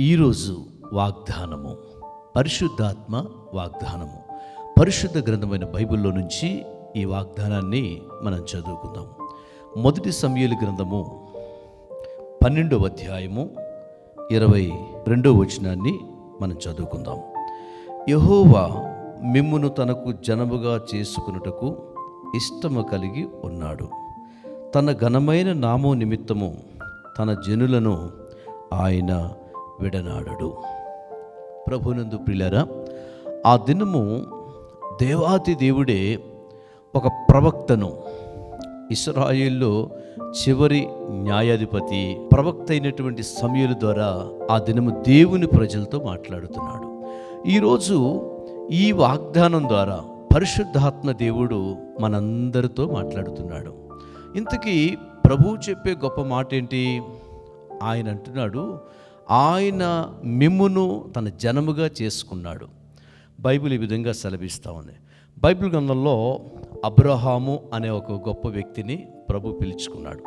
ఈరోజు వాగ్దానము. పరిశుద్ధాత్మ వాగ్దానము. పరిశుద్ధ గ్రంథమైన బైబిల్లో నుంచి ఈ వాగ్దానాన్ని మనం చదువుకుందాం. మొదటి సమయలు గ్రంథము పన్నెండవ అధ్యాయము ఇరవై రెండవ వచనాన్ని మనం చదువుకుందాం. యహోవా మిమ్మును తనకు జనముగా చేసుకున్నటకు ఇష్టము కలిగి ఉన్నాడు. తన ఘనమైన నామో నిమిత్తము తన జనులను ఆయన విడనాడడు. ప్రభునందు ప్రిలరా ఆ దినము దేవాతి దేవుడే ఒక ప్రవక్తను ఇస్రాయిల్లో చివరి న్యాయాధిపతి ప్రవక్త అయినటువంటి సమయుల ద్వారా ఆ దినము దేవుని ప్రజలతో మాట్లాడుతున్నాడు. ఈరోజు ఈ వాగ్దానం ద్వారా పరిశుద్ధాత్మ దేవుడు మనందరితో మాట్లాడుతున్నాడు. ఇంతకీ ప్రభువు చెప్పే గొప్ప మాట ఏంటి ఆయన అంటున్నాడు ఆయన మిమ్మును తన జనముగా చేసుకున్నాడు. బైబిల్ ఈ విధంగా సెలవిస్తూ ఉంది. బైబిల్ గ్రంథంలో అబ్రహాము అనే ఒక గొప్ప వ్యక్తిని ప్రభు పిలుచుకున్నాడు.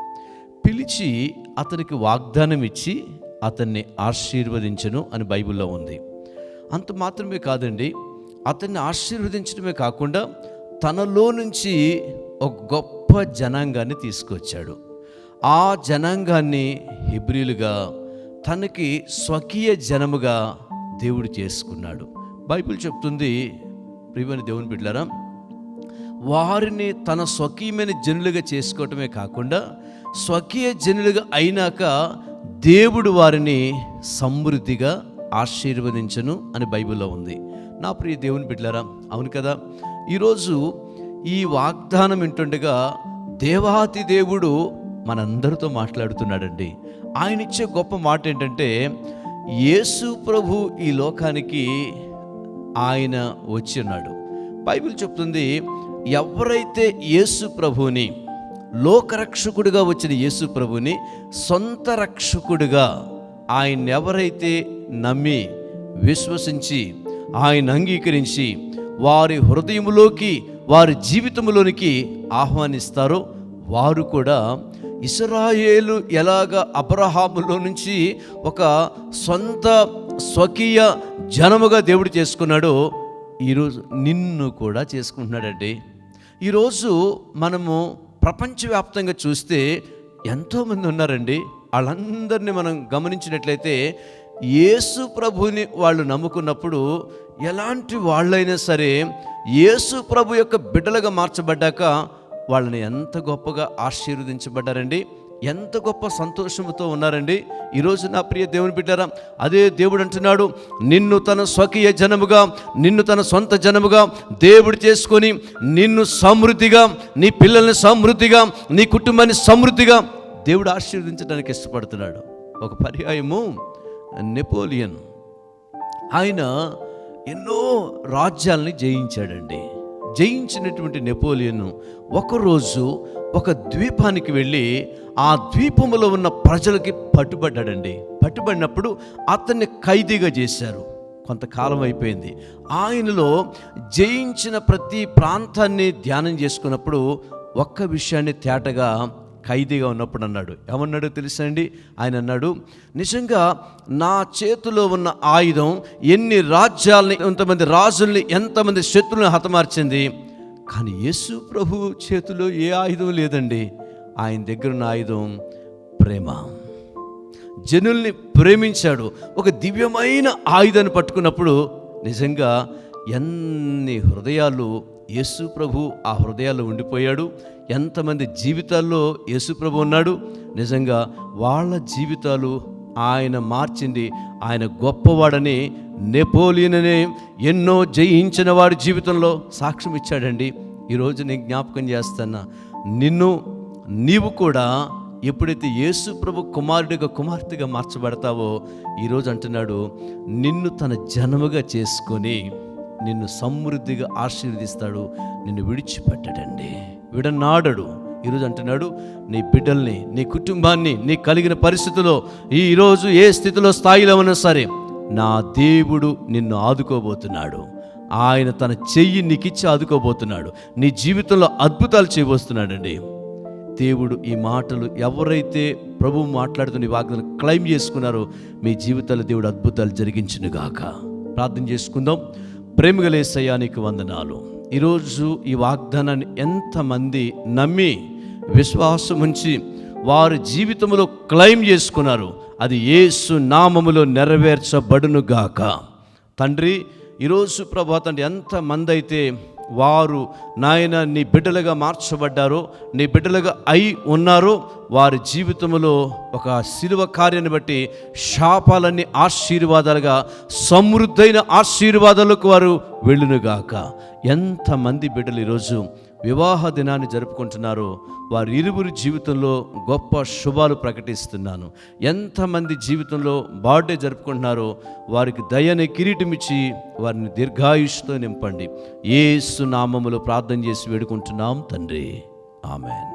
పిలిచి అతనికి వాగ్దానం ఇచ్చి అతన్ని ఆశీర్వదించను అని బైబిల్లో ఉంది. అంత మాత్రమే కాదండి అతన్ని ఆశీర్వదించడమే కాకుండా తనలో నుంచి ఒక గొప్ప జనాంగాన్ని తీసుకొచ్చాడు. ఆ జనాంగాన్ని హిబ్రిలుగా తనకి స్వకీయ జనముగా దేవుడు చేసుకున్నాడు. బైబిల్ చెప్తుంది ప్రియమైన దేవుని బిడ్డలారా వారిని తన స్వకీయమైన జనులుగా చేసుకోవటమే కాకుండా స్వకీయ జనులుగా అయినాక దేవుడు వారిని సమృద్ధిగా ఆశీర్వదించను అని బైబిల్లో ఉంది. నా ప్రియ దేవుని బిడ్డలారా అవును కదా ఈరోజు ఈ వాగ్దానం వింటుండగా దేవాతి దేవుడు మనందరితో మాట్లాడుతున్నాడండి. ఆయన ఇచ్చే గొప్ప మాట ఏంటంటే యేసు ప్రభు ఈ లోకానికి ఆయన వచ్చి ఉన్నాడు బైబిల్ చెప్తుంది ఎవరైతే యేసు ప్రభుని లోకరక్షకుడిగా వచ్చిన యేసు ప్రభుని సొంత రక్షకుడిగా ఆయన ఎవరైతే నమ్మి విశ్వసించి ఆయన అంగీకరించి వారి హృదయములోకి వారి జీవితంలోనికి ఆహ్వానిస్తారో వారు కూడా ఇస్రాయేలు ఎలాగ అబ్రహాములో నుంచి ఒక సొంత స్వకీయ జనముగా దేవుడు చేసుకున్నాడో ఈరోజు నిన్ను కూడా చేసుకుంటున్నాడండి. ఈరోజు మనము ప్రపంచవ్యాప్తంగా చూస్తే ఎంతోమంది ఉన్నారండి. వాళ్ళందరినీ మనం గమనించినట్లయితే యేసు ప్రభుని వాళ్ళు నమ్ముకున్నప్పుడు ఎలాంటి వాళ్ళైనా సరే యేసు ప్రభు యొక్క బిడ్డలుగా మార్చబడ్డాక వాళ్ళని ఎంత గొప్పగా ఆశీర్వదించబడ్డారండి? ఎంత గొప్ప సంతోషంతో ఉన్నారండి? ఈరోజు నా ప్రియ దేవుని బిడ్డారా అదే దేవుడు అంటున్నాడు నిన్ను తన స్వకీయ జనముగా నిన్ను తన సొంత జనముగా దేవుడు చేసుకొని నిన్ను సమృద్ధిగా నీ పిల్లల్ని సమృద్ధిగా నీ కుటుంబాన్ని సమృద్ధిగా దేవుడు ఆశీర్వదించడానికి ఇష్టపడుతున్నాడు. ఒక పర్యాయము. నెపోలియన్ ఆయన ఎన్నో రాజ్యాలని జయించాడండి. జయించినటువంటి నెపోలియన్ ఒకరోజు ఒక ద్వీపానికి వెళ్ళి ఆ ద్వీపంలో ఉన్న ప్రజలకి పట్టుబడ్డాడండి. పట్టుబడినప్పుడు అతన్ని ఖైదీగా చేశారు. కొంతకాలం అయిపోయింది. ఆయనలో జయించిన ప్రతి ప్రాంతాన్ని ధ్యానం చేసుకున్నప్పుడు ఒక్క విషయాన్ని తేటగా ఖైదీగా ఉన్నప్పుడు అన్నాడు. ఏమన్నాడు తెలుసండి? ఆయన అన్నాడు నిజంగా నా చేతిలో ఉన్న ఆయుధం ఎన్ని రాజ్యాలని ఎంతమంది రాజుల్ని ఎంతమంది శత్రువులను హతమార్చింది? కానీ యేసు ప్రభు చేతిలో ఏ ఆయుధం లేదండి. ఆయన దగ్గర ఉన్న ఆయుధం ప్రేమ. జనుల్ని ప్రేమించాడు. ఒక దివ్యమైన ఆయుధాన్ని పట్టుకున్నప్పుడు నిజంగా ఎన్ని హృదయాలు యేసు ప్రభు ఆ హృదయాల్లో ఉండిపోయాడు. ఎంతమంది జీవితాల్లో యేసుప్రభు ఉన్నాడు? నిజంగా వాళ్ళ జీవితాలు ఆయన మార్చింది. ఆయన గొప్పవాడని నెపోలియన్ అనే ఎన్నో జయించిన వాడి జీవితంలో సాక్ష్యం ఇచ్చాడండి. ఈరోజు నేను జ్ఞాపకం చేస్తున్నా నిన్ను నీవు కూడా ఎప్పుడైతే యేసు ప్రభు కుమారుడిగా కుమార్తెగా మార్చబడతావో ఈరోజు అంటున్నాడు నిన్ను తన జనముగా చేసుకొని నిన్ను సమృద్ధిగా ఆశీర్వదిస్తాడు. నిన్ను విడిచిపెట్టడండి. విడనాడడు. ఈరోజు అంటున్నాడు నీ బిడ్డల్ని నీ కుటుంబాన్ని నీ కలిగిన పరిస్థితిలో ఈరోజు ఏ స్థితిలో స్థాయిలో ఉన్నా సరే నా దేవుడు నిన్ను ఆదుకోబోతున్నాడు. ఆయన తన చెయ్యి నీకిచ్చి ఆదుకోబోతున్నాడు. నీ జీవితంలో అద్భుతాలు చేయబోతున్నాడండి దేవుడు ఈ మాటలు ఎవరైతే ప్రభు మాట్లాడుతున్న ఈ వాగ్దానం క్లైమ్ చేసుకున్నారో మీ జీవితాల్లో దేవుడు అద్భుతాలు జరిగించునుగాక. ప్రార్థన చేసుకుందాం. ప్రేమగలేసయానికి వందనాలు. ఈరోజు ఈ వాగ్దానాన్ని ఎంతమంది నమ్మి విశ్వాసం ఉంచి వారి జీవితంలో క్లైమ్ చేసుకున్నారు అది ఏసు నామములో నెరవేర్చబడునుగాక. తండ్రి ఈరోజు ప్రభా తండ్రి ఎంతమంది అయితే వారు నాయన నీ బిడ్డలుగా మార్చబడ్డారు నీ బిడ్డలుగా అయి ఉన్నారు. వారి జీవితంలో ఒక శిలువ కార్యాన్ని బట్టి శాపాలన్నీ ఆశీర్వాదాలుగా సమృద్ధైన ఆశీర్వాదాలకు వారు వెళ్ళునుగాక. ఎంతమంది బిడ్డలు ఈరోజు వివాహ దినాన్ని జరుపుకుంటున్నారో వారి ఇరువురి జీవితంలో గొప్ప శుభాలు ప్రకటిస్తున్నాను. ఎంతమంది జీవితంలో బర్త్డే జరుపుకుంటున్నారో వారికి దయని కిరీటమిచ్చి వారిని దీర్ఘాయుష్తో నింపండి. ఏసు నామములో ప్రార్థన చేసి వేడుకుంటున్నాం తండ్రి. ఆమెన్.